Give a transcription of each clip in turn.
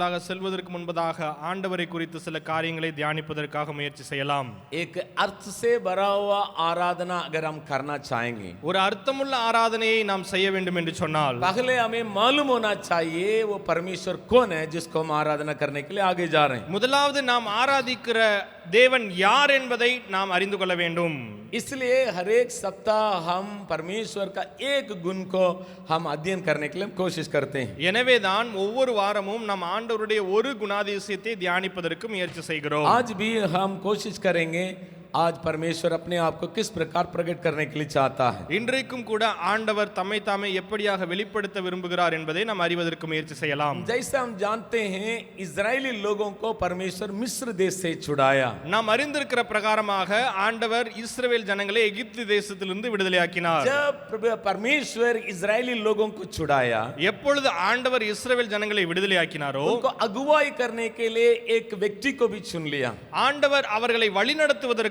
ஆராதனைக்குள்ளாக செல்வதற்கு முன்பதாக ஆண்டவரை குறித்து சில காரியங்களை தியானிப்பதற்காக முயற்சி செய்யலாம் एक अर्थ से भरा हुआ आराधना अगर हम करना चाहेंगे ஒரு அர்த்தமுள்ள ஆராதனையை நாம் செய்ய வேண்டும் என்று சொன்னால் पहले हमें मालूम होना चाहिए वो परमेश्वर कौन है जिसको हम आराधना करने के लिए आगे जा रहे हैं முதலாவது நாம் ஆராதிக்கிற தேவன் யார் என்பதை நாம் அறிந்து கொள்ள வேண்டும் इसलिए हर एक सप्ताह हम परमेश्वर का एक गुण को हम अध्ययन करने के लिए हम कोशिश करते हैं எனவேதான் ஒவ்வொரு வாரமும் நம் ஆண்டவருடைய ஒரு குணாதிசயத்தை தியானிப்பதற்கு முயற்சி செய்கிறோம் आज भी हम कोशिश करेंगे आज परमेश्वर अपने आप को किस प्रकार प्रकट करने के लिए चाहता है இன்றைக்கும் கூட ஆண்டவர் தம்மை தாமே எப்படியாக வெளிப்படுத்த விரும்புகிறார் என்பதை நாம் அறிவதற்கு முயற்சி செய்யலாம் जैसे हम जानते हैं इजरायली लोगों को परमेश्वर मिस्र देश से छुड़ाया நாம் அறிந்திருக்கிற பிரகாரமாக ஆண்டவர் இஸ்ரவேல் ஜனங்களை எகிப்து தேசத்திலிருந்து விடுதலையாக்கினார் जब प्रभु- परमेश्वर इजरायली लोगों को छुड़ाया எப்பொழுது ஆண்டவர் இஸ்ரவேல் ஜனங்களை விடுதலையாக்கினாரோ उनको अगुवाई करने के लिए एक व्यक्ति को भी चुन लिया ஆண்டவர் அவர்களை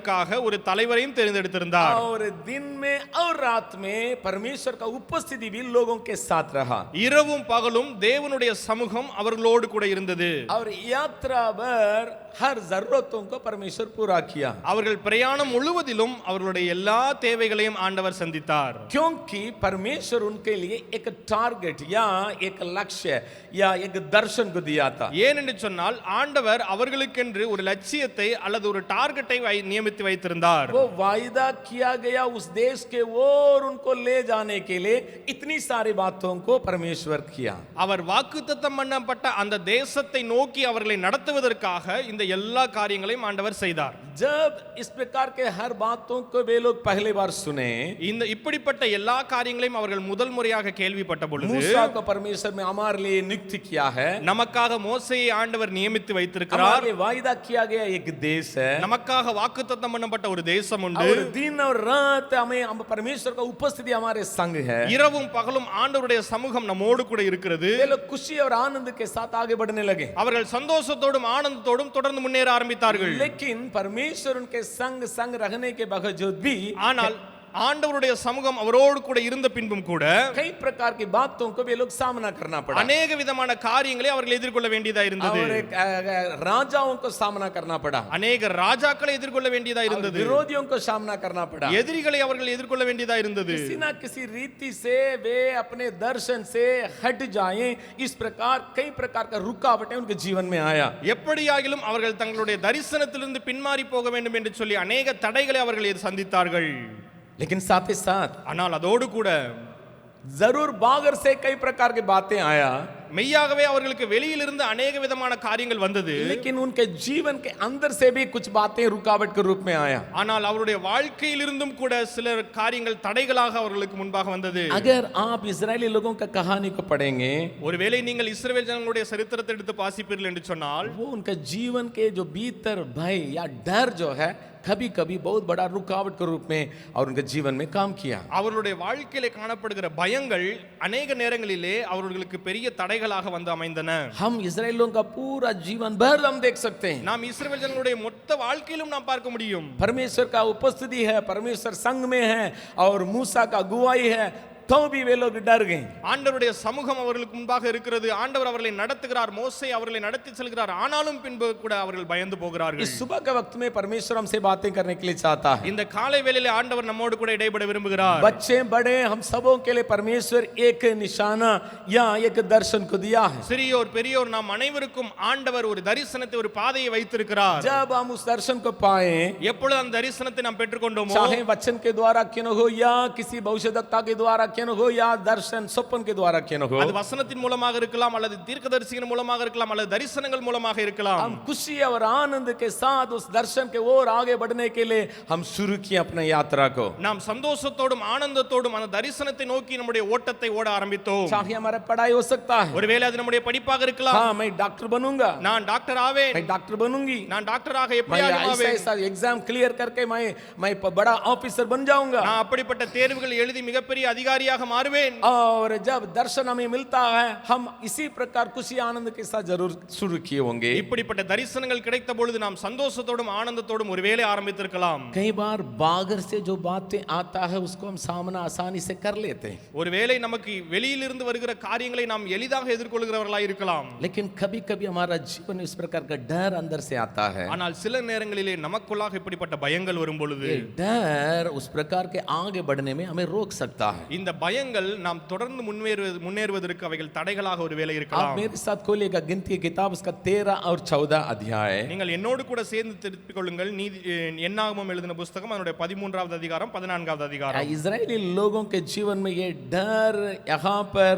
வழிநடத்துவதற்காக ஒரு தலைவரையும் தேர்ந்தெடுத்திருந்தார் और दिन में और रात में परमेश्वर का उपस्थिति भी लोगों के साथ रहा இரவும் பகலும் தேவனுடைய சமூகம் அவர்களோடு கூட இருந்தது और यात्रा भर हर जरूरतों को परमेश्वर पूरा किया அவர்கள் பிரயாணம் முழுவதிலும் அவர்களுடைய எல்லா தேவைகளையும் ஆண்டவர் சந்தித்தார் क्योंकि परमेश्वर उनके लिए एक टारगेट या एक लक्ष्य या एक दर्शन को दिया था ஏன் என்று சொன்னால் ஆண்டவர் அவர்களுக்கென்று ஒரு லட்சியத்தை அல்லது ஒரு டார்கெட்டை வை- நியமித்து வைத்திருந்தார் वो वायदा किया गया उस देश के ओर उनको ले जाने के लिए इतनी सारी बातों को परमेश्वर किया அவர் வாக்குத்தத்தம் பண்ணப்பட்ட அந்த தேசத்தை நோக்கி அவர்களை நடத்துவதற்காக இந்த எல்லா காரியங்களையும் ஆண்டவர் செய்தார் जब इस प्रकार के हर बातों को वे लोग पहली बार सुने இந்த இப்படிப்பட்ட எல்லா காரியங்களையும் அவர்கள் முதல் முறையாக கேள்விப்பட்ட பொழுது मूसा को परमेश्वर ने हमारे लिए नियुक्त किया है நமக்காக மோசையை ஆண்டவர் நியமித்து வைத்திருக்கிறார் हमारे लिए वायदा किया गया एक देश है நமக்காக வாக்குத்தத்தம் பண்ணப்பட்ட ஒரு தேசம் உண்டு और दिन और रात हमें हम परमेश्वर का उपस्थिति हमारे संग है இரவும் பகலும் ஆண்டவருடைய சமூகம் நம்மோடு கூட இருக்கிறது वे लोग खुशी और आनंद के साथ आगे बढ़ने लगे அவர்கள் சந்தோஷத்தோடும் ஆனந்தத்தோடும் தொடர்ந்து முன்னேற ஆரம்பித்தார்கள் लेकिन परमेश्वर उनके संग संग रहने के बावजूद भी ஆனால் ஆண்டவருடைய சமூகம் அவரோடு கூட இருந்த பின்பும் கூட कई प्रकार की बातों को वे लोग सामना करना पड़ा அநேக விதமான காரியங்களை அவர்கள் எதிர்கொள்ள வேண்டியதா இருந்தது और एक, अ, अ, राजाओं को सामना करना पड़ा அநேக ராஜாக்களை எதிர்கொள்ள வேண்டியதா और இருந்தது विरोधियों को सामना करना पड़ा எதிரிகளை அவர்கள் எதிர்கொள்ள வேண்டியதா இருந்தது किसी ना किसी रीति से वे अपने दर्शन से हट जाएं इस प्रकार कई प्रकार का रुकावटें उनके जीवन में आया எப்படியாகிலும் அவர்கள் தங்களுடைய தரிசனத்திலிருந்து பின்மாறி போக வேண்டும் என்று சொல்லி அநேக தடைகளை அவர்கள் எதிர் சந்தித்தார்கள் लेकिन साथ ही साथ अनाल अदोड़ कूड़ा ज़रूर बागर से कई प्रकार की बातें आया। மெய்யாகவே அவர்களுக்கு வெளியிலிருந்து அநேக விதமான காரியங்கள் வந்தது लेकिन उनके जीवन के अंदर से भी कुछ बातें रुकावट के रूप में आया ஆனால் அவருடைய வாழ்க்கையிலிருந்தும் கூட சில காரியங்கள் தடைகளாக அவர்களுக்கு முன்பாக வந்தது अगर आप इजरायली लोगों का कहानी को पढ़ेंगे ஒருவேளை நீங்கள் இஸ்ரவேல் ஜனங்களுடைய சரித்திரத்தை எடுத்து வாசிப்பீர்கள் என்று சொன்னால் वो उनका जीवन के जो भीतर भय या डर जो है कभी कभी बहुत बड़ा रुकावट के रूप में और उनके जीवन में काम किया அவர்களுடைய வாழ்க்கையில காணப்படுகிற பயங்கள் அநேக நேரங்களிலே அவர்களுக்கு பெரிய தடைகளாக வந்து அமைந்தன हम इसराइलियों का पूरा जीवन भर हम देख सकते हैं நாம் இஸ்ரவேல் ஜனங்களுடைய மொத்த வாழ்க்கையிலும் நாம் பார்க்க முடியும் परमेश्वर का उपस्थिति है परमेश्वर संग में है और मूसा का अगुवाई है तो भी वे लोग डर गए ஆண்டவருடைய சமூகம் அவர்களுக்கு முன்பாக இருக்கிறது ஆண்டவர் அவர்களை நடத்துகிறார் மோசே அவர்களை நடத்தி செல்கிறார் ஆனாலும் பின்பு கூட அவர்கள் பயந்து போகிறார்கள் इस सुबह के वक्त में परमेश्वर हमसे बातें करने के लिए चाहता है இந்த காலை வேளையிலே ஆண்டவர் நம்மோடு கூட இடைபட விரும்புகிறார் बच्चे बड़े हम सबों के लिए परमेश्वर एक निशाना या एक दर्शन को दिया है சிறியோர் பெரியோர் நாம் அனைவருக்கும் ஆண்டவர் ஒரு தரிசனத்தை ஒரு பாதையை வைத்திருக்கிறார் जब हम उस दर्शन को पाए எப்பொழுது அந்த தரிசனத்தை நாம் பெற்றுக்கொண்டோமோ चाहे वचन के द्वारा क्यों न हो या किसी भविष्यदक्ता के द्वारा क्यों न हो या दर्शन स्वप्न के द्वारा क्यों न हो அது வசனத்தின் மூலமாக இருக்கலாம் அல்லது தீர்க்கதரிசியின் மூலமாக இருக்கலாம் அல்லது தரிசனங்கள் மூலமாக இருக்கலாம் हम खुशी और आनंद के साथ उस दर्शन के ओर आगे बढ़ने के लिए हम शुरू किए अपने यात्रा को நாம் சந்தோஷத்தோடும் ஆனந்தத்தோடும் அந்த தரிசனத்தை நோக்கி நம்முடைய ஓட்டத்தை ஓட ஆரம்பித்தோம் चाहे हमारा पढ़ाई हो सकता है ஒருவேளை அது நம்முடைய படிப்பாக இருக்கலாம் हाँ मैं डॉक्टर बनूंगा நான் டாக்டர் ஆவேன் मैं डॉक्टर बनूंगी நான் டாக்டராக मैं எப்படி ऐसा ஆவேன் ऐसा एग्जाम क्लियर करके मैं मैं प- बड़ा ऑफिसर बन जाऊंगा நான் அப்படிப்பட்ட தேர்வுகள் எழுதி மிகப்பெரிய அதிகாரியாக அதிகாரியாக மாறுவேன் और जब दर्शन हमें मिलता है हम इसी प्रकार खुशी आनंद के साथ जरूर शुरू किए होंगे இப்படிப்பட்ட தரிசனங்கள் கிடைத்த பொழுது நாம் சந்தோஷத்தோடும் ஆனந்தத்தோடும் ஒரு வேலை ஆரம்பித்திருக்கலாம் कई बार बागर से जो बातें आता है उसको हम सामना आसानी से कर लेते हैं ஒருவேளை நமக்கு வெளியிலிருந்து வருகிற காரியங்களை நாம் எளிதாக எதிர்கொள்கிறவர்களாய் இருக்கலாம் लेकिन कभी कभी हमारा जीवन में इस प्रकार का डर अंदर से आता है ஆனால் சில நேரங்களிலே நமக்குள்ளாக இப்படிப்பட்ட பயங்கள் வரும் பொழுது ये डर उस प्रकार के आगे बढ़ने में हमें रोक सकता है இந்த பயங்கள் நாம் தொடர்ந்து முன்னேறுவது முன்னேறுவதற்கு அவைகள் தடைகளாக ஒரு வேலை आप இருக்கலாம் मेरे साथ खोलिएगा गिनती की किताब उसका तेरह और चौदह अध्याय நீங்கள் என்னோடு கூட சேர்ந்து திருப்பிக் கொள்ளுங்கள் நீதி என்னாகமம் எழுதின புஸ்தகம் அதனுடைய பதிமூன்றாவது அதிகாரம் பதினான்காவது அதிகாரம் इजरायली लोगों के जीवन में ये डर यहाँ पर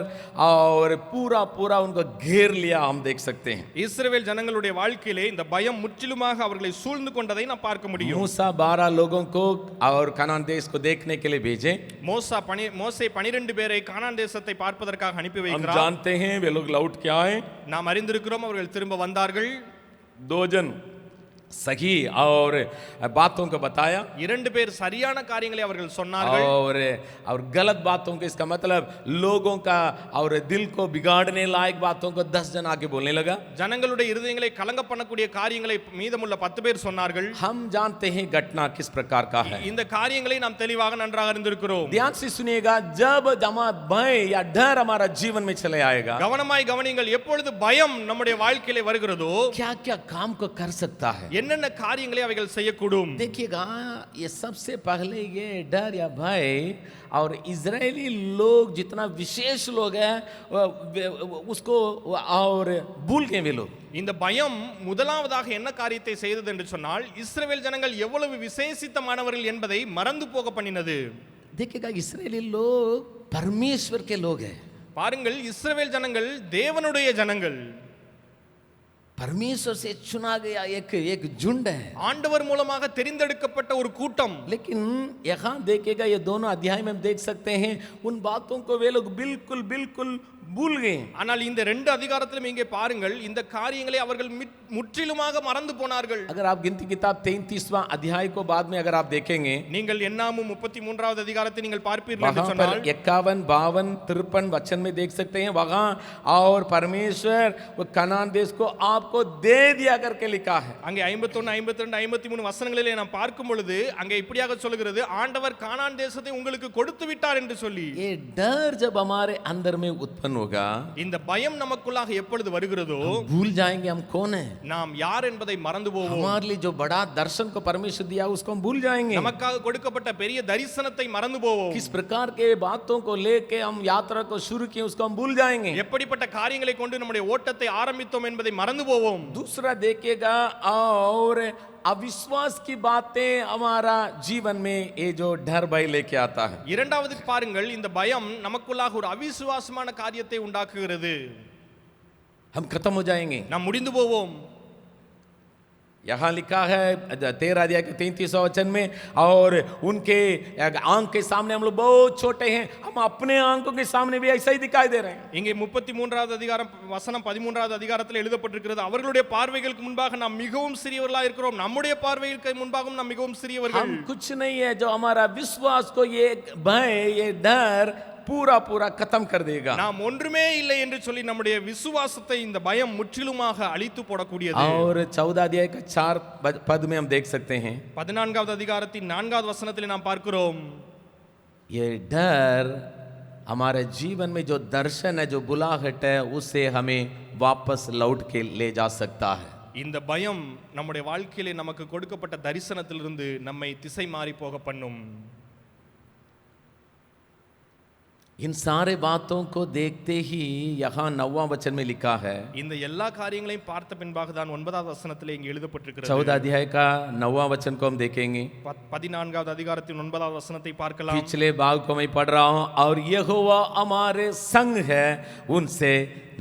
और पूरा पूरा उनको घेर लिया हम देख सकते हैं இஸ்ரவேல் ஜனங்களுடைய வாழ்க்கையிலே இந்த பயம் முற்றிலுமாக அவர்களை சூழ்ந்து கொண்டதை நாம் பார்க்க முடியும் मूसा बारह लोगों को और कनान देश को देखने के लिए भेजे மோசா பனி மோசே பனிரெண்டு பேரை கானான் தேசத்தை பார்ப்பதற்காக அனுப்பி हम வைக்கிறார் जानते हैं वे लोग लौट के आए நாம் அறிந்திருக்கிறோம் அவர்கள் திரும்ப வந்தார்கள் दो जन सही और बातों को बताया இரண்டு பேர் சரியான காரியங்களை அவர்கள் சொன்னார்கள் और और गलत बातों को इसका मतलब लोगों का और दिल को बिगाड़ने लायक बातों को दस जन आके बोलने लगा ஜனங்களுடைய இருதயங்களை கலங்க பண்ணக்கூடிய காரியங்களை மீதமுள்ள பத்து பேர் சொன்னார்கள் हम जानते हैं घटना किस प्रकार का है இந்த காரியங்களை நாம் தெளிவாக நன்றாக அறிந்திருக்கிறோம் ध्यान से सुनिएगा जब जमा भय या डर हमारा जीवन में चले आएगा கவனமாய் கவனிங்கள் எப்பொழுது பயம் நம்முடைய வாழ்க்கையிலே வருகிறதோ क्या क्या काम को कर सकता है என்னென்ன காரியங்களை அவைகள் செய்யக்கூடும் देखिएगा ये सबसे पहले ये डर या भय और इजरायली लोग जितना विशेष लोग हैं वो- वे- उसको और भूल गए वे लोग இந்த பயம் முதலாவதாக என்ன காரியத்தை செய்தது என்று சொன்னால் இஸ்ரவேல் ஜனங்கள் எவ்வளவு விசேஷித்தமானவர்கள் என்பதை மறந்து போக பண்ணினது देखिएगा इसराइली लोग परमेश्वर के लोग हैं பாருங்கள் இஸ்ரவேல் ஜனங்கள் தேவனுடைய ஜனங்கள் परमेश्वर से चुना गया एक एक झुंड है ஆண்டவர் மூலமாக தெரிந்தெடுக்கப்பட்ட ஒரு கூட்டம் लेकिन यहाँ देखिएगा ये दोनों अध्याय में हम देख सकते हैं उन बातों को वे लोग बिल्कुल बिल्कुल भूल गए ஆனால் இந்த ரெண்டு அதிகாரத்திலும் இங்கே பாருங்கள் இந்த காரியங்களை அவர்கள் மிட்- முற்றிலுமாக மறந்து போனார்கள் अगर आप गिनती किताब तैतीसवां अध्याय को बाद में अगर आप देखेंगे நீங்கள் என்னாமும் முப்பத்தி மூன்றாவது அதிகாரத்தை நீங்கள் பார்ப்பீர்கள் என்று वहां சொன்னால் पर इक्यावन बावन तिरपन वचन में देख सकते हैं वहां और परमेश्वर वो कनान देश को आपको दे दिया करके लिखा है அங்கே ஐம்பத்தொன்னு ஐம்பத்தி ரெண்டு ஐம்பத்தி மூணு வசனங்களிலே நாம் பார்க்கும் பொழுது அங்கே இப்படியாக சொல்லுகிறது ஆண்டவர் கானான் தேசத்தை உங்களுக்கு கொடுத்து விட்டார் என்று சொல்லி ये डर जब हमारे अंदर में उत्पन्न होगा இந்த பயம் நமக்குள்ளாக எப்பொழுது வருகிறதோ भूल जाएंगे हम कौन है நாம் யார் என்பதை மறந்து போவோம் हमारे लिए जो बड़ा दर्शन को परमेश्वर दिया उसको हम भूल जाएंगे நமக்காக கொடுக்கப்பட்ட பெரிய தரிசனத்தை மறந்து போவோம் किस प्रकार के बातों को लेके हम यात्रा को शुरू किए उसको हम भूल जाएंगे எப்படிப்பட்ட காரியங்களை கொண்டு நம்முடைய ஓட்டத்தை ஆரம்பித்தோம் என்பதை மறந்து போவோம் दूसरा देखिएगा और अविश्वास की बातें हमारा जीवन में ये जो डर भय लेके आता है இரண்டாவது பாருங்கள் இந்த பயம் நமக்குள்ளாக ஒரு அவிசுவாசமான காரியத்தை உண்டாக்குகிறது हम खत्म हो जाएंगे நாம் முடிந்து போவோம் यहाँ लिखा है तेरह अध्याय के तैतीस वचन में और उनके आंख के सामने हम लोग बहुत छोटे हैं हम अपने आंखों के सामने भी ऐसा ही दिखाई दे रहे हैं இங்கே முப்பத்தி மூன்றாவது அதிகாரம் வசனம் பதிமூன்றாவது அதிகாரத்தில் எழுதப்பட்டிருக்கிறது அவர்களுடைய பார்வைகளுக்கு முன்பாக நாம் மிகவும் சிறியவர்களாக இருக்கிறோம் நம்முடைய பார்வைகளுக்கு முன்பாகவும் நாம் மிகவும் சிறியவர்கள் हम कुछ नहीं है जो हमारा विश्वास को ये भय ये डर पूरा पूरा खत्म कर देगा நாம் ஒன்றுமே இல்லை என்று சொல்லி நம்முடைய விசுவாசத்தை இந்த பயம் முற்றிலுமாக அழித்து போடக்கூடியது और चौदह अध्याय का चार पद में हम देख सकते हैं பதினான்காவது அதிகாரத்தின் நான்காவது வசனத்தில் நாம் பார்க்கிறோம் ये डर हमारे जीवन में जो दर्शन है जो बुलाहट है उससे हमें वापस लौट के ले जा सकता है இந்த பயம் நம்முடைய வாழ்க்கையிலே நமக்கு கொடுக்கப்பட்ட தரிசனத்திலிருந்து நம்மை திசை மாறி போக பண்ணும் इन सारे बातों को देखते ही यहाँ नौवा वचन में लिखा है இந்த எல்லா காரியங்களையும் பார்த்த பின்பாக தான் ஒன்பதாவது வசனத்திலே இங்கே எழுதப்பட்டிருக்கிறது चौदह अध्याय का नौवा वचन को हम देखेंगे பத்- பதினான்காவது அதிகாரத்தின் ஒன்பதாவது வசனத்தை பார்க்கலாம் पिछले भाग को मैं पढ़ रहा हूँ और यहोवा हमारे संग है उनसे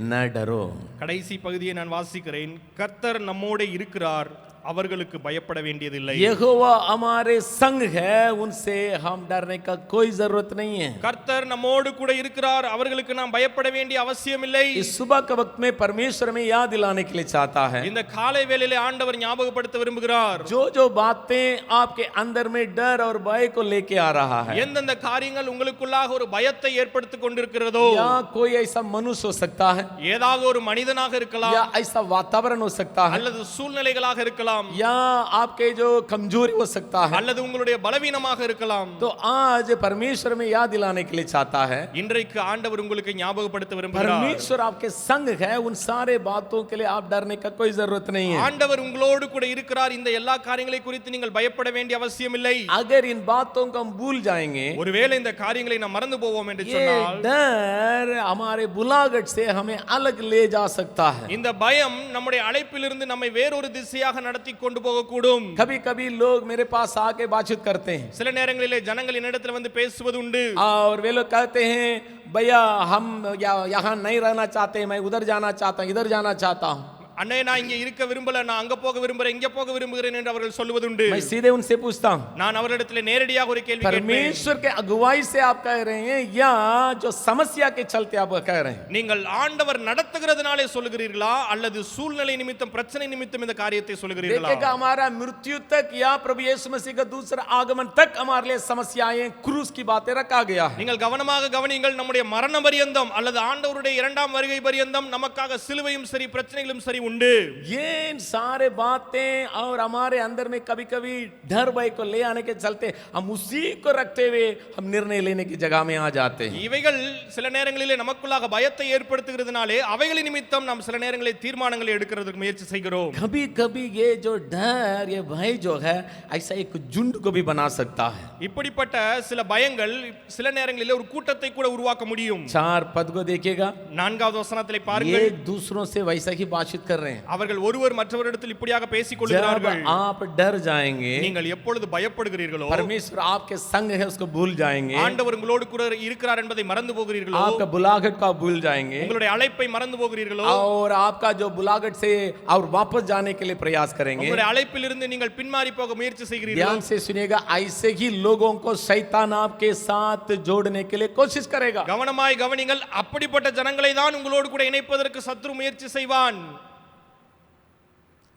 न डरो கடைசி பகுதியை நான் வாசிக்கிறேன் கர்த்தர் நம்மோடு இருக்கிறார் அவர்களுக்கு பயப்பட வேண்டியதில்லை यहोवा हमारे संग है उनसे हम डरने का कोई जरूरत नहीं है கர்த்தர் நம்மோடு கூட இருக்கிறார் அவர்களுக்கு நாம் பயப்பட வேண்டிய அவசியமில்லை इस सुबह के वक्त में परमेश्वर में याद दिलाने के लिए चाहता है இந்த காலை வேளையிலே ஆண்டவர் ஞாபகப்படுத்த விரும்புகிறார் जो जो बातें आपके अंदर में डर और भय को लेके आ रहा है எந்தெந்த காரியங்கள் உங்களுக்குள்ளாக ஒரு பயத்தை ஏற்படுத்திக் கொண்டிருக்கிறதோ या कोई ऐसा मनुष्य हो सकता है ஏதாவது ஒரு மனிதனாக இருக்கலாம் या ऐसा वातावरण हो सकता है அல்லது சூழ்நிலைகளாக இருக்கலாம் या आपके जो कमजोरी हो सकता है அல்லது உங்களுடைய பலவீனமாக இருக்கலாம் तो आज परमेश्वर में याद दिलाने के लिए चाहता है இன்றைக்கு ஆண்டவர் உங்களுக்கு ஞாபகப்படுத்த விரும்புகிறார் परमेश्वर आपके संग है उन सारे बातों के लिए आप डरने का कोई जरूरत नहीं है ஆண்டவர் உங்களோடு கூட இருக்கிறார் இந்த எல்லா காரியங்களை குறித்து நீங்கள் பயப்பட வேண்டிய அவசியமில்லை अगर इन बातों को हम भूल जाएंगे ஒருவேளை இந்த காரியங்களை நாம் மறந்து போவோம் என்று ये சொன்னால் डर हमारे बुलागट से हमें अलग ले जा सकता है இந்த பயம் நம்முடைய அழைப்பிலிருந்து நம்மை வேறொரு திசையாக நடத்தி கொண்டு போகக்கூடும் कभी कभी लोग मेरे पास आके बातचीत करते हैं சில நேரங்களிலே ஜனங்கள் என்னிடத்தில் வந்து பேசுவது உண்டு और वे लोग कहते हैं भैया हम या- यहाँ नहीं रहना चाहते मैं उधर जाना चाहता हूँ इधर जाना चाहता हूँ அண்ணே நான் இங்க இருக்க விரும்பல நான் அங்க போக விரும்புறேன் இங்க போக விரும்புகிறேன் என்று அவர்கள் சொல்வதுண்டு मैं सीधे उनसे पूछता हूँ நான் அவரிடத்தில் நேரடியாக ஒரு கேள்வி கேட்பேன் परमेश्वर के अगुवाई से आप कह रहे हैं या जो समस्या के चलते आप कह रहे हैं நீங்கள் ஆண்டவர் நடத்துகிறதுனாலே சொல்லுகிறீர்களா அல்லது சூழ்நிலை நிமித்தம் பிரச்சனை நிமித்தம் இந்த காரியத்தை சொல்லுகிறீர்களா देखिएगा हमारा मृत्यु तक या प्रभु यीशु मसीह का दूसरा आगमन तक हमारे लिए समस्याएं क्रूस की बातें रखा गया है நீங்கள் கவனமாக கவனியுங்கள் நம்முடைய மரண பரியந்தம் அல்லது ஆண்டவருடைய இரண்டாம் வருகை பரியந்தம் நமக்காக சிலுவையும் சரி பிரச்சனைகளும் சரி உண்டு ये इन सारे बातें और हमारे अंदर में कभी कभी डर भय को ले आने के चलते हम उसी को रखते हुए हम निर्णय लेने की जगह में आ जाते हैं இவைகள் சில நேரங்களிலே நமக்குள்ளாக பயத்தை ஏற்படுத்துகிறதுனாலே அவைகளின் நிமித்தம் நாம் சில நேரங்களில் தீர்மானங்களை எடுக்கிறதுக்கு முயற்சி செய்கிறோம் कभी कभी ये जो डर ये भय जो है ऐसा एक झुंड को भी बना सकता है இப்படிப்பட்ட சில பயங்கள் சில நேரங்களிலே ஒரு கூட்டத்தை கூட உருவாக்க முடியும் चार पद को देखिएगा நான்காவது வசனத்திலே ये பாருங்கள் एक दूसरों से वैसा ही बातचीत कर रहे हैं அவர்கள் ஒருவர் மற்றவரிடத்தில் இப்படியாக பேசிக் जब கொள்கிறார்கள் आप डर जाएंगे நீங்கள் எப்பொழுது பயப்படுகிறீர்களோ परमेश्वर आपके संग है उसको भूल जाएंगे ஆண்டவர் உங்களோடு கூட இருக்கிறார் என்பதை மறந்து போகிறீர்களோ आपका बुलागट को आप भूल जाएंगे உங்களுடைய அழைப்பை மறந்து போகிறீர்களோ और आपका जो बुलागट से और वापस जाने के लिए प्रयास करेंगे உங்களுடைய அழைப்பிலிருந்து நீங்கள் பின்மாறி போக முயற்சி செய்கிறீர்கள் ध्यान से सुनिएगा ऐसे ही लोगों को शैतान आपके साथ जोड़ने के लिए कोशिश करेगा கவனமாய் கவனிங்கள் அப்படிப்பட்ட ஜனங்களை தான் உங்களோடு கூட இணைப்பதற்கு சத்ரு முயற்சி செய்வான்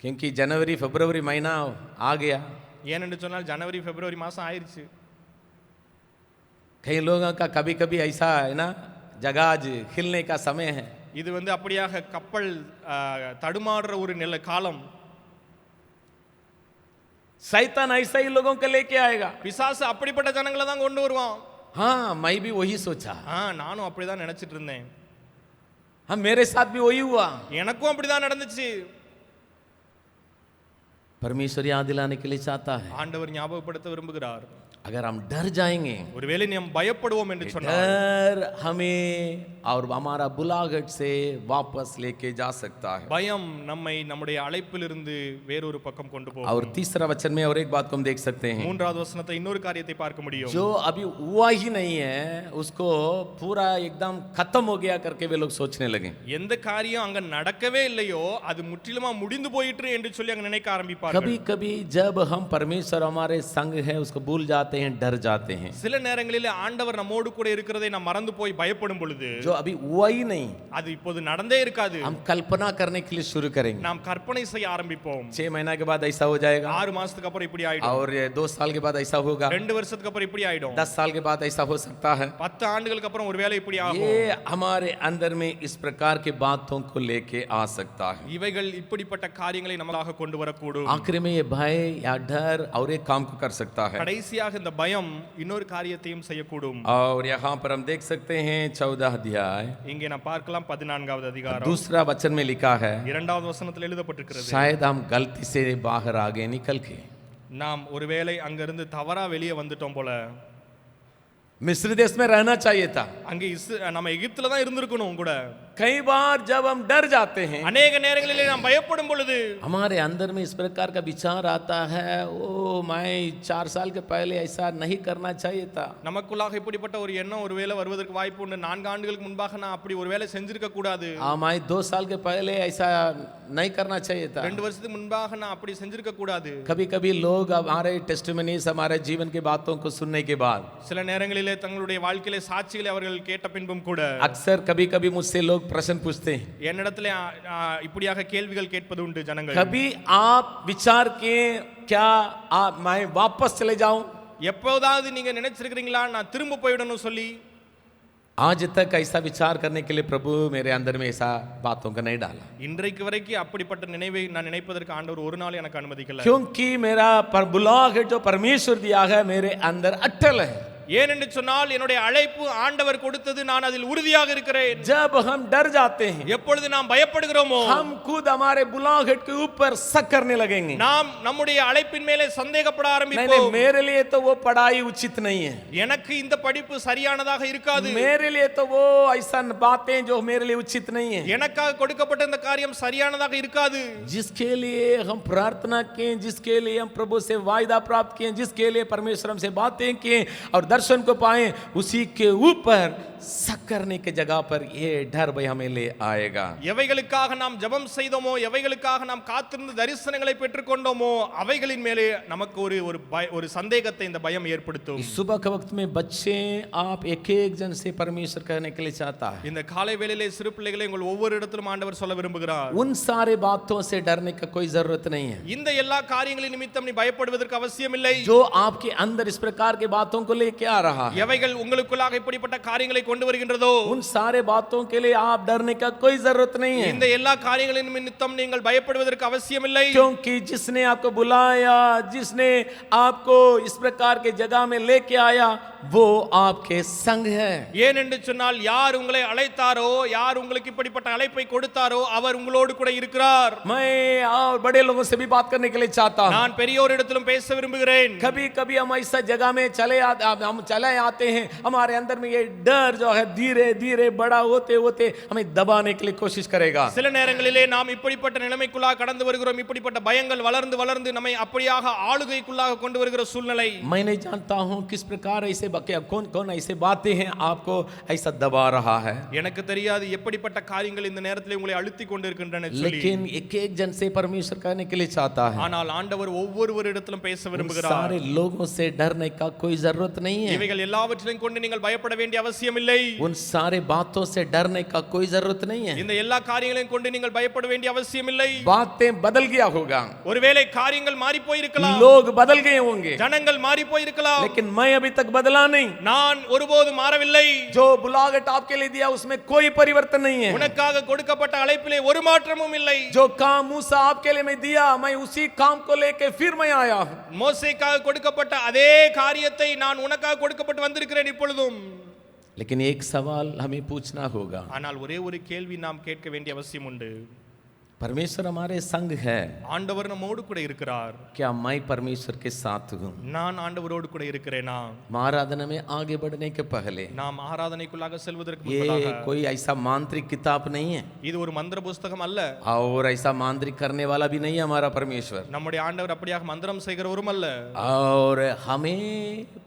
क्योंकि जनवरी फरवरी महीना आ गया ஏனென்று சொன்னால் ஜனவரி பிப்ரவரி மாசம் ஆயிருச்சு कई लोगों का कभी कभी ऐसा है ना जगाज खिलने का समय है இது வந்து அப்படியாக கப்பல் ஆ, தடுமாறுற ஒரு நில காலம் शैतान ऐसा ही लोगों को लेके आएगा பிசாசு அப்படிப்பட்ட ஜனங்களை தான் கொண்டு வருவான் हाँ मैं भी वही सोचा ஆ நானும் அப்படிதான் நினைச்சிட்டு இருந்தேன் हाँ मेरे साथ भी वही हुआ எனக்கும் அப்படிதான் நடந்துச்சு பரமேஸ்வரி ஆதிலான கிளை சாத்தாக ஆண்டவர் ஞாபகப்படுத்த விரும்புகிறார். अगर हम डर जाएंगे ஒருவேளை நாம் பயப்படுவோம் என்று சொன்னால் डर हमें और हमारा बुलागट से वापस लेके जा सकता है பயம் நம்மை நம்முடைய அழைப்பிலிருந்து வேறொரு பக்கம் கொண்டு போகும் और तीसरा वचन में और एक बात को हम देख सकते हैं மூன்றாவது வசனத்தை இன்னொரு காரியத்தை பார்க்க முடியும் जो अभी हुआ ही नहीं है उसको पूरा एकदम खत्म हो गया करके वे लोग सोचने लगे எந்த காரியம் அங்க நடக்கவே இல்லையோ அது முற்றிலுமா முடிந்து போயிற்று என்று சொல்லி அங்க நினைக்க ஆரம்பிப்பார்கள் कभी कभी जब हम परमेश्वर हमारे संग है उसको भूल जाते हैं डर जाते हैं சில நேரங்களிலே ஆண்டவர் நம்மோடு கூட இருக்கிறதை நாம் மறந்து போய் பயப்படும் பொழுது जो अभी हुआ ही नहीं அது இப்போது நடந்தே இருக்காது हम कल्पना करने के लिए शुरू करेंगे நாம் கற்பனை செய்ய ஆரம்பிப்போம் छह महीना के बाद ऐसा हो जाएगा ஆறு மாசத்துக்கு அப்புறம் இப்படி ஆயிடும் और ये दो साल के बाद ऐसा होगा ரெண்டு வருஷத்துக்கு அப்புறம் இப்படி ஆயிடும் दस साल के बाद ऐसा हो सकता है பத்து ஆண்டுகளுக்கு அப்புறம் ஒருவேளை இப்படி ஆகும் ये हमारे अंदर में इस प्रकार की बातों को लेके आ सकता है இவைகள் இப்படிப்பட்ட காரியங்களை நமக்காக கொண்டு வரக்கூடும் आखिर में ये भय या डर और एक काम को कर सकता है கடைசியாக இந்த பயம் இன்னொரு காரியத்தையும் செய்யக்கூடும் और यहाँ पर हम देख सकते हैं चौदह अध्याय இங்கே நான் பார்க்கலாம் பதினான்காவது அதிகாரம் दूसरा वचन में लिखा है இரண்டாவது வசனத்தில் எழுதப்பட்டிருக்கிறது शायद हम गलती से बाहर आगे निकल के நாம் ஒருவேளை அங்கிருந்து தவறா வெளியே வந்துட்டோம் போல मिस्र देश में रहना चाहिए था அங்கே இஸ் நம்ம எகிப்துல தான் இருந்திருக்கணும் கூட कई बार जब हम डर जाते हैं அநேக நேரங்களிலே நாம் பயப்படும் பொழுது हमारे अंदर में इस प्रकार का विचार आता है ओ मैं चार साल के पहले ऐसा नहीं करना चाहिए था நமக்குள்ளாக இப்படிப்பட்ட ஒரு எண்ணம் ஒருவேளை வருவதற்கு வாய்ப்பு உண்டு நான்கு ஆண்டுகளுக்கு முன்பாக நான் அப்படி ஒருவேளை செஞ்சிருக்க கூடாது हाँ मैं दो साल के पहले ऐसा नहीं करना चाहिए था ரெண்டு வருஷத்துக்கு முன்பாக நான் அப்படி செஞ்சிருக்க கூடாது कभी कभी लोग हमारे टेस्टमनीज हमारे जीवन की बातों को सुनने के बाद சில நேரங்களிலே தங்களுடைய வாழ்க்கையிலே சாட்சிகளை அவர்கள் கேட்ட பின்பும் கூட अक्सर कभी कभी मुझसे लोग प्रश्न पूछते हैं என்னிடத்துல ஆ, ஆ, இப்படியாக கேள்விகள் கேட்பது உண்டு ஜனங்கள் कभी आप विचार किए क्या आप मैं वापस चले जाऊं எப்போதாவது நீங்க நினைச்சிருக்கிறீங்களா நான் திரும்ப போயிடணும் சொல்லி आज तक ऐसा विचार करने के लिए प्रभु मेरे अंदर में ऐसा बातों का नहीं डाला இன்றைக்கு வரைக்கும் அப்படிப்பட்ட நினைவை நான் நினைப்பதற்கு ஆண்டவர் ஒரு நாள் எனக்கு அனுமதிக்கல क्योंकि मेरा पर बुलाव है जो परमेश्वर दिया है मेरे अंदर अटल है ஏனென்று சொன்னால் என்னுடைய அழைப்பு ஆண்டவர் கொடுத்தது நான் அதில் உறுதியாக இருக்கிறேன் जब हम डर जाते हैं எப்பொழுது நாம் பயப்படுகிறோமோ हम खुद हमारे बुलाहट के ऊपर शक करने लगेंगे நாம் நம்முடைய அழைப்பின் மேலே சந்தேகப்பட नहीं ஆரம்பிப்போம் नहीं मेरे लिए तो वो पढ़ाई उचित नहीं है எனக்கு இந்த படிப்பு சரியானதாக இருக்காது मेरे लिए तो वो ऐसा बातें जो मेरे लिए उचित नहीं है எனக்காக கொடுக்கப்பட்ட இந்த காரியம் சரியானதாக இருக்காது जिसके लिए हम प्रार्थना किए जिसके लिए हम प्रभु से वायदा प्राप्त किए जिसके लिए परमेश्वर हमसे बातें किए और दर्शन को पाए उसी के ऊपर शक करने के जगह पर ये डर भाई हमें ले आएगा எவைகளுக்காக நாம் ஜெபம் செய்தோமோ எவைகளுக்காக நாம் காத்திருந்து தரிசனங்களை பெற்றுக்கொண்டோமோ அவைகளின் மேலே நமக்கு ஒரு ஒரு பய ஒரு சந்தேகத்தை இந்த பயம் ஏற்படுத்தும் इस सुबह के वक्त में बच्चे आप एक एक जन से परमेश्वर कहने के लिए चाहता है இந்த காலை வேளையிலே சிறு பிள்ளைகளை உங்கள் ஒவ்வொரு இடத்திலும் ஆண்டவர் சொல்ல விரும்புகிறார் उन सारे बातों से डरने का कोई जरूरत नहीं है இந்த எல்லா காரியங்களின் நிமித்தம் நீ பயப்படுவதற்கு அவசியமில்லை जो आपके अंदर इस प्रकार के बातों को लेके आ रहा है எவைகள் உங்களுக்குள்ளாக இப்படிப்பட்ட காரியங்களை கொண்டு வருகின்றதோ उन सारे बातों के लिए आप डरने का कोई जरूरत नहीं है இந்த எல்லா காரியங்களின் நிமித்தம் நீங்கள் பயப்படுவதற்கு அவசியமில்லை क्योंकि जिसने आपको बुलाया जिसने आपको इस प्रकार के जगह में लेके आया वो आपके संग है ஏனென்று சொன்னால் யார் உங்களை அழைத்தாரோ யார் உங்களுக்கு இப்படிப்பட்ட அழைப்பை கொடுத்தாரோ அவர் உங்களோடு கூட இருக்கிறார் मैं और बड़े लोगों से भी बात करने के लिए चाहता हूँ நான் பெரியோரிடத்திலும் பேச விரும்புகிறேன் कभी कभी हम ऐसा जगह में चले आते हम चले आते हैं हमारे अंदर में ये डर जो है धीरे धीरे बड़ा होते होते हमें दबाने के लिए कोशिश करेगा சில நேரங்களிலே நாம் இப்படிப்பட்ட நிலைமைக்குள்ளாக கடந்து வருகிறோம் இப்படிப்பட்ட பயங்கள் வளர்ந்து வளர்ந்து நம்மை அப்படியாக ஆளுகைக்குள்ளாக கொண்டு வருகிற சூழ்நிலை मैं नहीं जानता हूँ किस प्रकार ऐसे बके- कौन कौन ऐसे बातें हैं आपको ऐसा दबा रहा है எனக்கு தெரியாது எப்படிப்பட்ட காரியங்கள் இந்த நேரத்தில் உங்களை அழுத்தி கொண்டிருக்கின்றன சொல்லி लेकिन एक एक जन से परमेश्वर कहने के लिए चाहता है ஆனால் ஆண்டவர் ஒவ்வொருவரிடத்திலும் பேச उन விரும்புகிறார் सारे लोगों से डरने का कोई जरूरत नहीं है இவைகள் எல்லாவற்றிலும் கொண்டு நீங்கள் பயப்பட வேண்டிய அவசியம் இல்லை தேவையில்லை. உன் சாரே பாத்தோ சே டர்னை கா கோய் ஜரூரத் நஹி இந்த எல்லா காரியங்களையும் கொண்டு நீங்கள் பயப்பட வேண்டிய அவசியம் இல்லை பாத்தே பதல் கயா ஹோகா ஒருவேளை காரியங்கள் மாறி போய் இருக்கலாம் லோக் பதல் கயே ஹோங்கே ஜனங்கள் மாறி போய் இருக்கலாம் லேக்கின் மை அபி தக் பதலா நஹி நான் ஒருபோது மாறவில்லை. ஜோ புலாகட் ஆப்கே லியே தியா உஸ்மே கோய் பரிவர்த்தன் நஹி ஹை உனக்காக கொடுக்கப்பட்ட அழைப்பிலே ஒரு மாற்றமும் இல்லை. ஜோ காம் மூசா ஆப்கே லியே மை தியா மை உசி காம் கோ லேகே ஃபிர் மை ஆயா மோசேக்காக கொடுக்கப்பட்ட அதே காரியத்தை நான் உனக்காக கொடுக்கப்பட்டு வந்திருக்கிறேன் இப்பொழுதும். लेकिन एक सवाल हमें पूछना होगा ஆனால் ஒரே ஒரு கேள்வி நாம் கேட்க வேண்டிய அவசியம் உண்டு परमेश्वर हमारे संग है ஆண்டவர் நம்மோடு கூட இருக்கிறார் क्या मैं परमेश्वर के साथ हूँ நான் ஆண்டவரோடு கூட இருக்கிறேனா आराधना में आगे बढ़ने के पहले நாம் ஆராதனைக்குள்ளாக செல்வதற்கு ये முன்பதாக कोई ऐसा मांत्रिक किताब नहीं है இது ஒரு மந்திர புஸ்தகம் அல்ல और ऐसा मांत्रिक करने वाला भी नहीं है हमारा परमेश्वर நம்முடைய ஆண்டவர் அப்படியாக மந்திரம் செய்கிறவரும் அல்ல और हमें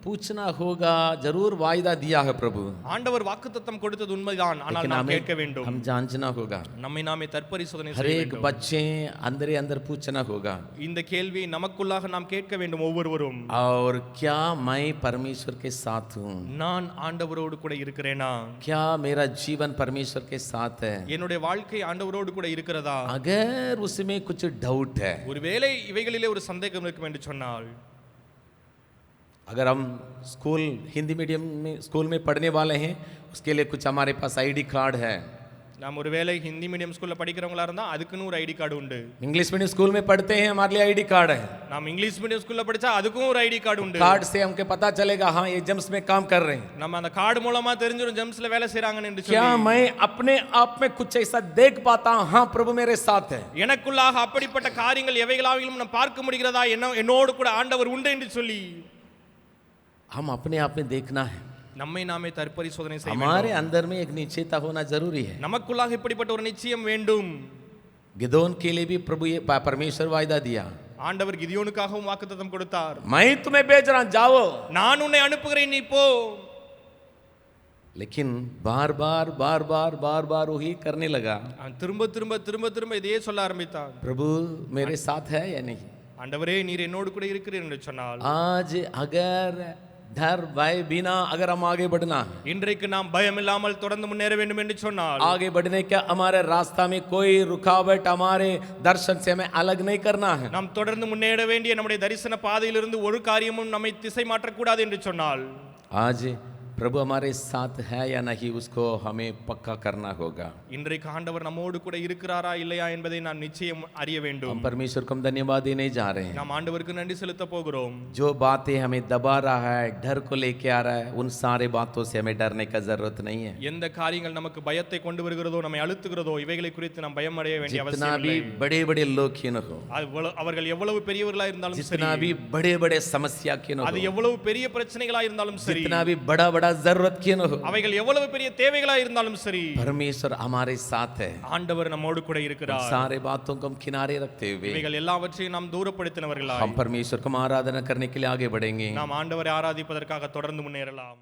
पूछना होगा जरूर वायदा दिया है प्रभु ஆண்டவர் வாக்குத்தத்தம் கொடுத்தது உண்மைதான் ஆனால் लेकिन நாம் हमें கேட்க வேண்டும் हम जांचना होगा நம்மை நாமே தற்பரிசோதனை हर செய்ய एक வேண்டும் बच्चे अंदर ही अंदर पूछना होगा இந்த கேள்வியை நமக்குள்ளாக நாம் கேட்க வேண்டும் ஒவ்வொருவரும் और क्या मैं परमेश्वर के साथ हूँ நான் ஆண்டவரோடு கூட இருக்கிறேனா क्या मेरा जीवन परमेश्वर के साथ है என்னுடைய வாழ்க்கை ஆண்டவரோடு கூட இருக்கிறதா अगर उसमें कुछ डाउट है ஒருவேளை இவைகளிலே ஒரு சந்தேகம் இருக்கும் என்று சொன்னால் अगर हम स्कूल हिंदी मीडियम में स्कूल में पढ़ने वाले हैं उसके लिए कुछ हमारे पास आईडी कार्ड है நாம் ஒருவேளை ஹிந்தி மீடியம் ஸ்கூல்ல படிக்கிறவங்களா இருந்தா அதுக்குன்னு ஒரு ஐடி கார்டு உண்டு इंग्लिश मीडियम स्कूल में पढ़ते हैं हमारे लिए आईडी कार्ड है நாம் இங்கிலீஷ் மீடியம் ஸ்கூல்ல படிச்சா அதுக்கும் ஒரு ஐடி கார்டு உண்டு कार्ड से हमको पता चलेगा हाँ ये जम्स में काम कर रहे हैं நம்ம அந்த கார்டு மூலமா தெரிஞ்சிடும் ஜெம்ஸ்ல வேலை செய்றாங்கன்னு என்று क्या சொல்லி मैं अपने आप में कुछ ऐसा देख पाता हूँ हाँ प्रभु मेरे साथ है எனக்குள்ளாக அப்படிப்பட்ட காரியங்கள் எவைகளாகிலும் நான் பார்க்க முடிகிறதா என்ன என்னோடு கூட ஆண்டவர் உண்டு என்று சொல்லி हम अपने आप में देखना है நம்மை நாமே தற்பரிசோதனை செய்ய வேண்டும். हमारे अंदर में एक निश्चयता होना जरूरी है நமக்குள்ளாக இப்படிப்பட்ட ஒரு நிச்சயம் வேண்டும் गिदोन के लिए भी प्रभु ये पा- परमेश्वर वायदा दिया ஆண்டவர் கிதியோனுக்காகவும் வாக்குத்தத்தம் கொடுத்தார் मैं तुम्हें भेज रहा हूं, जाओ நான் உன்னை அனுப்புகிறேன் நீ போ लेकिन बार बार बार बार बार बार वही करने लगा அவன் திரும்ப திரும்ப திரும்ப திரும்ப இதையே சொல்ல ஆரம்பித்தான் प्रभु मेरे साथ है या नहीं ஆண்டவரே நீர் என்னோடு கூட இருக்கிறீர் என்று சொன்னால் आज अगर डर भय बिना अगर हम आगे बढ़ना है இன்றைக்கு நாம் பயம் இல்லாமல் தொடர்ந்து முன்னேற வேண்டும் என்று சொன்னால் आगे बढ़ने का हमारे रास्ता में कोई रुकावट हमारे दर्शन से हमें अलग नहीं करना है நாம் தொடர்ந்து முன்னேற வேண்டிய நம்முடைய தரிசன பாதையிலிருந்து ஒரு காரியமும் நம்மை திசை மாற்றக்கூடாது என்று சொன்னால் आज प्रभु हमारे साथ है या नहीं उसको हमें पक्का करना होगा இன்றைக்கு ஆண்டவர் நம்மோடு கூட இருக்கிறாரா இல்லையா என்பதை நாம் நிச்சயம் அறிய வேண்டும் हम परमेश्वर को हम धन्यवाद देने जा रहे हैं நாம் ஆண்டவருக்கு நன்றி செலுத்த போகிறோம் जो बातें हमें दबा रहा है डर को लेके आ रहा है उन सारे बातों से हमें डरने का जरूरत नहीं है எந்த காரியங்கள் நமக்கு பயத்தை கொண்டு வருகிறதோ நம்மை அழுத்துகிறதோ இவைகளை குறித்து நாம் பயம் அடைய வேண்டிய जितना அவசியம் भी இல்லை बड़े बड़े लोग क्यों न हो அவ்வளவு- அவர்கள் எவ்வளவு பெரியவர்களா இருந்தாலும் சரி जितना भी बड़े बड़े समस्या क्यों न அது हो எவ்வளவு பெரிய பிரச்சனைகளா இருந்தாலும் சரி जितना भी बड़ा बड़ा जरूरत क्यों न हो அவைகள் எவ்வளவு பெரிய தேவைகளா இருந்தாலும் சரி परमेश्वर हमारे साथ है ஆண்டவர் நம்மோடு கூட இருக்கிறார் सारे बातों को हम किनारे रखते हुए இவைகள் எல்லாவற்றையும் நாம் தூரப்படுத்தினவர்களா हम परमेश्वर को हम आराधना करने के लिए आगे बढ़ेंगे நாம் ஆண்டவரை ஆராதிப்பதற்காக தொடர்ந்து முன்னேறலாம்